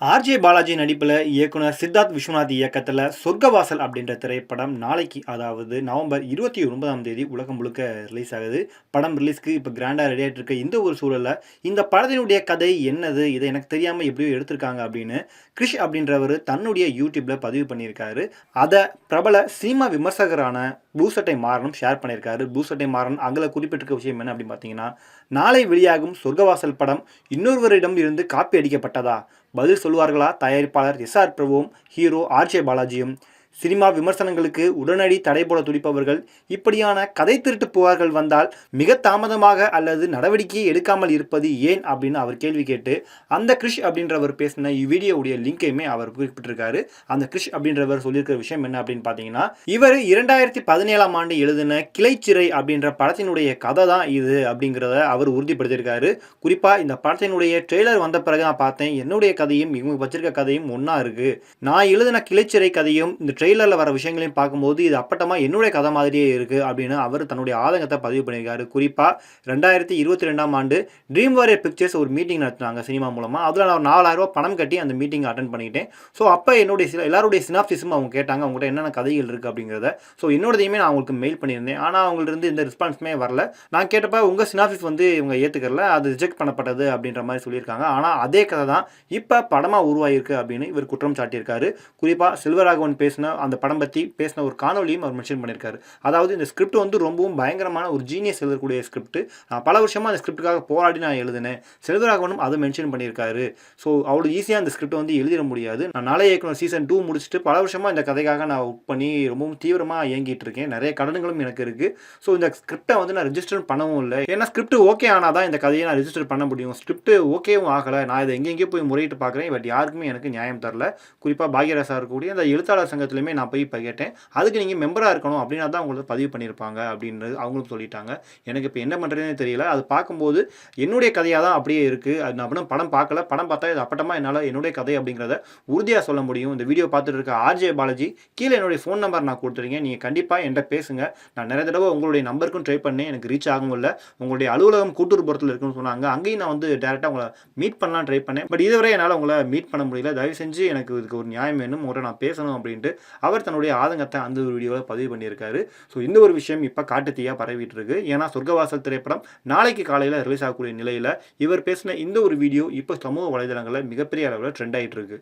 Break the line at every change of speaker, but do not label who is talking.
RJ Balaji நடிப்பில் இயக்குனர் சித்தார்த் விஸ்வநாத் இயக்கத்தில் சொர்க்கவாசல் அப்படின்ற திரைப்படம் நாளைக்கு அதாவது நவம்பர் இருபத்தி ஒன்பதாம் தேதி உலகம் முழுக்க ரிலீஸ் ஆகுது. படம் ரிலீஸ்க்கு இப்போ கிராண்டாக ரெடி ஆகிட்டு இருக்க இந்த ஒரு சூழலில் இந்த படத்தினுடைய கதை என்னது இதை எனக்கு தெரியாமல் எப்படியோ எடுத்திருக்காங்க அப்படின்னு கிரிஷ் அப்படின்றவர் தன்னுடைய யூடியூப்பில் பதிவு பண்ணியிருக்காரு. அதை பிரபல சினிமா விமர்சகரான பூசட்டை மாறனும் ஷேர் பண்ணியிருக்காரு. பூசட்டை மாறன் அங்கே குறிப்பிட்டிருக்க விஷயம் என்ன அப்படின்னு பார்த்தீங்கன்னா நாளை வெளியாகும் சொர்க்கவாசல் படம் இன்னொருவரிடம் இருந்து காப்பி அடிக்கப்பட்டதா? பதில் சொல்லுவார்களா? தயாரிப்பாளர் எஸ் ஆர் பிரபுவும் ஹீரோ ஆர்ஜே பாலாஜியும். சினிமா விமர்சனங்களுக்கு உடனடி தடை போட துடிப்பவர்கள் இப்படியான கதை திருட்டு புகார்கள் வந்தால் மிக தாமதமாக அல்லது நடவடிக்கையை எடுக்காமல் இருப்பது ஏன் அப்படின்னு அவர் கேள்வி கேட்டு அந்த கிருஷ் அப்படின்றவர் பேசின இவ்வீடியோவுடைய லிங்கையுமே அவர் குறிப்பிட்டிருக்காரு. அந்த கிருஷ் அப்படின்றவர் சொல்லியிருக்கிற விஷயம் என்ன அப்படின்னு பார்த்தீங்கன்னா இவர் இரண்டாயிரத்தி பதினேழாம் ஆண்டு எழுதின கிளைச்சிறை அப்படின்ற படத்தினுடைய கதை தான் இது அப்படிங்கிறத அவர் உறுதிப்படுத்தியிருக்காரு. குறிப்பாக இந்த படத்தினுடைய ட்ரெய்லர் வந்த பிறகு நான் பார்த்தேன் என்னுடைய கதையும் இவங்க வச்சிருக்க கதையும் ஒன்றா இருக்குது நான் எழுதின கிளைச்சிறை கதையும் இந்த ட்ரெய்லரில் வர விஷயங்களையும் பார்க்கும்போது இது அப்பட்டமாக என்னுடைய கதை மாதிரியே இருக்குது அப்படின்னு அவர் தன்னுடைய ஆதங்கத்தை பதிவு பண்ணியிருக்காரு. குறிப்பாக ரெண்டாயிரத்தி இருபத்தி ரெண்டாம் ஆண்டு ட்ரீம் வாரியர் பிக்சர்ஸ் ஒரு மீட்டிங் நடத்தினாங்க சினிமா மூலமாக அதில் நான் நாலாயிரம் ரூபாய் பணம் கட்டி அந்த மீட்டிங் அட்டன் பண்ணிக்கிட்டேன். ஸோ அப்போ என்னுடைய சில எல்லாருடைய சினாப்சிஸும் அவங்க கேட்டாங்க. அவங்ககிட்ட என்னென்ன கதைகள் இருக்குது அப்படிங்கிறத. ஸோ என்னோடதையுமே நான் அவங்களுக்கு மெயில் பண்ணியிருந்தேன். ஆனால் அவங்கள்ட்ட எந்த ரெஸ்பான்ஸுமே வரல. நான் கேட்டப்ப உங்கள் சினாப்சிஸ் வந்து இவங்க ஏற்றுக்கல அது ரிஜெக்ட் பண்ணப்பட்டது அப்படின்ற மாதிரி சொல்லியிருக்காங்க. ஆனால் அதே கதை தான் இப்போ படமாக உருவாயிருக்கு அப்படின்னு இவர் குற்றம் சாட்டியிருக்காரு. குறிப்பாக செல்வராகவன் பேசின அந்த படம் பற்றி பேசின ஒரு காணொலியும் அவர் மென்ஷன் பண்ணியிருக்காரு அதாவது இந்த ஸ்கிரிப்ட் வந்து ரொம்பவும் பயங்கரமான ஒரு ஜீனியஸ் எழுதக்கூடிய ஸ்கிரிப்ட் நான் பல வருஷமாக அந்த ஸ்கிரிப்டுக்காக போராடி நான் எழுதினேன். செல்வராகவனும் அதை மென்ஷன் பண்ணியிருக்காரு ஸோ அவ்வளோ ஈஸியாக அந்த ஸ்கிரிப்ட் வந்து எழுதிட முடியாது. நான் நாளை இயக்குனர் சீசன் டூ முடிச்சுட்டு பல வருஷமாக இந்த கதைக்காக நான் ஒர்க் பண்ணி ரொம்பவும் தீவிரமாக இயங்கிட்டு இருக்கேன். நிறைய கடன்களும் எனக்கு இருக்குது ஸோ இந்த ஸ்கிரிப்டை வந்து நான் ரெஜிஸ்டர் பண்ணவும் இல்லை. ஏன்னா ஸ்கிரிப்ட் ஓகே ஆனால் தான் இந்த கதையை நான் ரெஜிஸ்டர் பண்ண முடியும். ஸ்கிரிப்ட் ஓகேவும் ஆகலை. நான் இதை எங்கெங்கேயோ போய் முறையிட்டு பார்க்குறேன். பட் யாருக்குமே எனக்கு நியாயம் தரல. குறிப்பாக பாக்யராசா இருக்கக்கூடிய அந்த எழுத்தாளர் சங்கத்தில் இடத்துலையுமே நான் போய் இப்போ கேட்டேன் அதுக்கு நீங்கள் மெம்பராக இருக்கணும் அப்படின்னா தான் உங்களுக்கு பதிவு பண்ணியிருப்பாங்க அப்படின்றது அவங்களும் சொல்லிட்டாங்க. எனக்கு இப்போ என்ன பண்ணுறதுன்னு தெரியல. அது பார்க்கும்போது என்னுடைய கதையாக தான் அப்படியே இருக்குது அது நான் அப்படின்னா படம் பார்க்கல. படம் பார்த்தா இது அப்பட்டமாக என்னால் என்னுடைய கதை அப்படிங்கிறத உறுதியாக சொல்ல முடியும். இந்த வீடியோ பார்த்துட்டு இருக்க ஆர்ஜே பாலாஜி கீழே என்னுடைய ஃபோன் நம்பர் நான் கொடுத்துருக்கேன். நீங்கள் கண்டிப்பாக என்கிட்ட பேசுங்க. நான் நிறைய தடவை உங்களுடைய நம்பருக்கும் ட்ரை பண்ணேன். எனக்கு ரீச் ஆகும் இல்லை. உங்களுடைய அலுவலகம் கூட்டுறப்புறத்தில் இருக்குன்னு சொன்னாங்க. அங்கேயும் நான் வந்து டேரெக்டாக உங்களை மீட் பண்ணலாம் ட்ரை பண்ணேன். பட் இதுவரை என்னால் உங்களை மீட் பண்ண முடியல. தயவு செஞ்சு எனக்கு இதுக்கு ஒரு நியாயம் வேணும். உங்கள்கிட்ட நான் பேசணும் அப்படின்ட்டு அவர் தன்னுடைய ஆதங்கத்தை அந்த ஒரு வீடியோவில் பதிவு பண்ணியிருக்காரு. ஸோ இந்த ஒரு விஷயம் இப்போ காட்டுத்தீயாக பரவிட்டு இருக்கு ஏன்னா சொர்க்கவாசல் திரைப்படம் நாளைக்கு காலையில் ரிலீஸ் ஆகக்கூடிய நிலையில் இவர் பேசின இந்த ஒரு வீடியோ இப்போ சமூக வலைதளங்களில் மிகப்பெரிய அளவில் ட்ரெண்ட் ஆகிட்டு இருக்கு